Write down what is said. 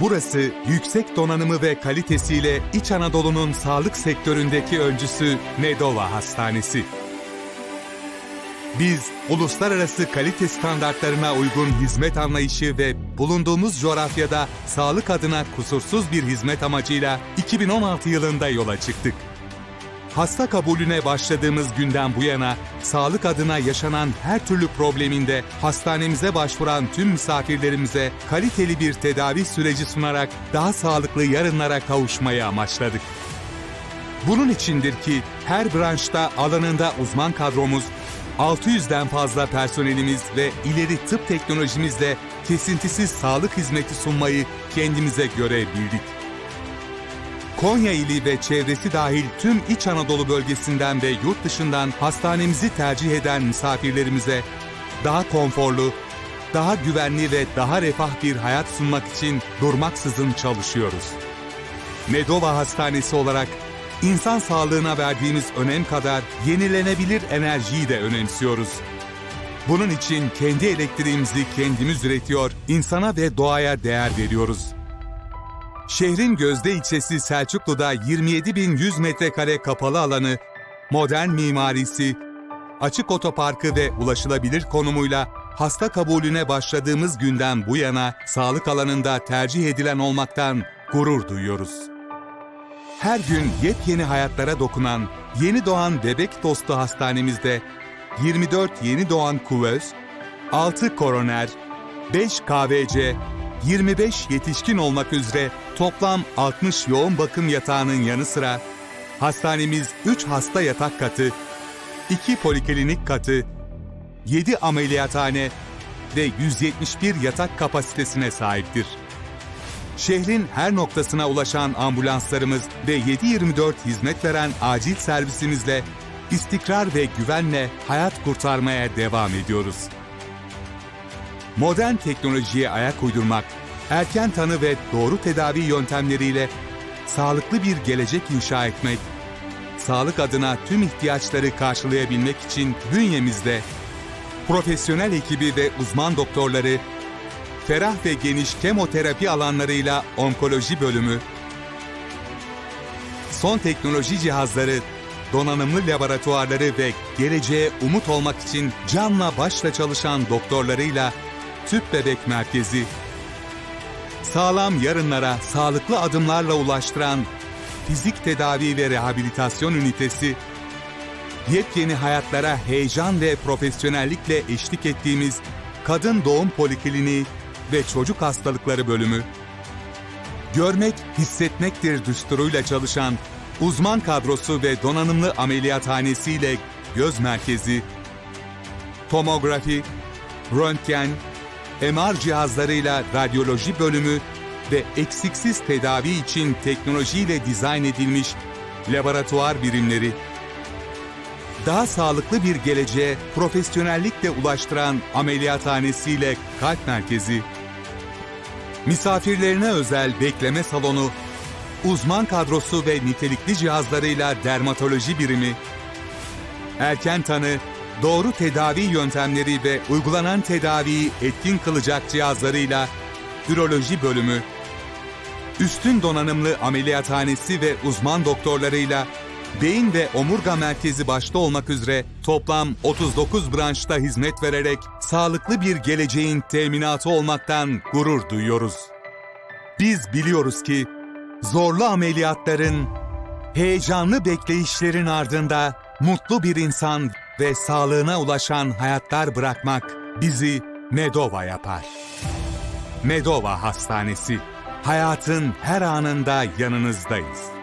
Burası yüksek donanımı ve kalitesiyle İç Anadolu'nun sağlık sektöründeki öncüsü Medova Hastanesi. Biz uluslararası kalite standartlarına uygun hizmet anlayışı ve bulunduğumuz coğrafyada sağlık adına kusursuz bir hizmet amacıyla 2016 yılında yola çıktık. Hasta kabulüne başladığımız günden bu yana sağlık adına yaşanan her türlü probleminde hastanemize başvuran tüm misafirlerimize kaliteli bir tedavi süreci sunarak daha sağlıklı yarınlara kavuşmayı amaçladık. Bunun içindir ki her branşta alanında uzman kadromuz, 600'den fazla personelimiz ve ileri tıp teknolojimizle kesintisiz sağlık hizmeti sunmayı kendimize görev bildik. Konya ili ve çevresi dahil tüm İç Anadolu bölgesinden ve yurt dışından hastanemizi tercih eden misafirlerimize daha konforlu, daha güvenli ve daha refah bir hayat sunmak için durmaksızın çalışıyoruz. Medova Hastanesi olarak insan sağlığına verdiğimiz önem kadar yenilenebilir enerjiyi de önemsiyoruz. Bunun için kendi elektriğimizi kendimiz üretiyor, insana ve doğaya değer veriyoruz. Şehrin gözde ilçesi Selçuklu'da 27.100 metrekare kapalı alanı, modern mimarisi, açık otoparkı ve ulaşılabilir konumuyla hasta kabulüne başladığımız günden bu yana sağlık alanında tercih edilen olmaktan gurur duyuyoruz. Her gün yepyeni hayatlara dokunan yeni doğan bebek dostu hastanemizde 24 yeni doğan kuvöz, 6 koroner, 5 KVC, 25 yetişkin olmak üzere toplam 60 yoğun bakım yatağının yanı sıra hastanemiz 3 hasta yatak katı, 2 poliklinik katı, 7 ameliyathane ve 171 yatak kapasitesine sahiptir. Şehrin her noktasına ulaşan ambulanslarımız ve 7-24 hizmet veren acil servisimizle istikrar ve güvenle hayat kurtarmaya devam ediyoruz. Modern teknolojiye ayak uydurmak, erken tanı ve doğru tedavi yöntemleriyle sağlıklı bir gelecek inşa etmek, sağlık adına tüm ihtiyaçları karşılayabilmek için bünyemizde profesyonel ekibi ve uzman doktorları, ferah ve geniş kemoterapi alanlarıyla onkoloji bölümü, son teknoloji cihazları, donanımlı laboratuvarları ve geleceğe umut olmak için canla başla çalışan doktorlarıyla tüp bebek merkezi, sağlam yarınlara sağlıklı adımlarla ulaştıran fizik tedavi ve rehabilitasyon ünitesi, yepyeni hayatlara heyecan ve profesyonellikle eşlik ettiğimiz kadın doğum polikliniği ve çocuk hastalıkları bölümü, görmek hissetmektir düsturuyla çalışan uzman kadrosu ve donanımlı ameliyathanesiyle göz merkezi, tomografi, röntgen, MR cihazlarıyla radyoloji bölümü ve eksiksiz tedavi için teknolojiyle dizayn edilmiş laboratuvar birimleri, daha sağlıklı bir geleceğe profesyonellikle ulaştıran ameliyathanesiyle kalp merkezi, misafirlerine özel bekleme salonu, uzman kadrosu ve nitelikli cihazlarıyla dermatoloji birimi, erken tanı, doğru tedavi yöntemleri ve uygulanan tedaviyi etkin kılacak cihazlarıyla üroloji bölümü, üstün donanımlı ameliyathanesi ve uzman doktorlarıyla beyin ve omurga merkezi başta olmak üzere toplam 39 branşta hizmet vererek sağlıklı bir geleceğin teminatı olmaktan gurur duyuyoruz. Biz biliyoruz ki zorlu ameliyatların, heyecanlı bekleyişlerin ardında mutlu bir insan ve sağlığına ulaşan hayatlar bırakmak bizi Medova yapar. Medova Hastanesi. Hayatın her anında yanınızdayız.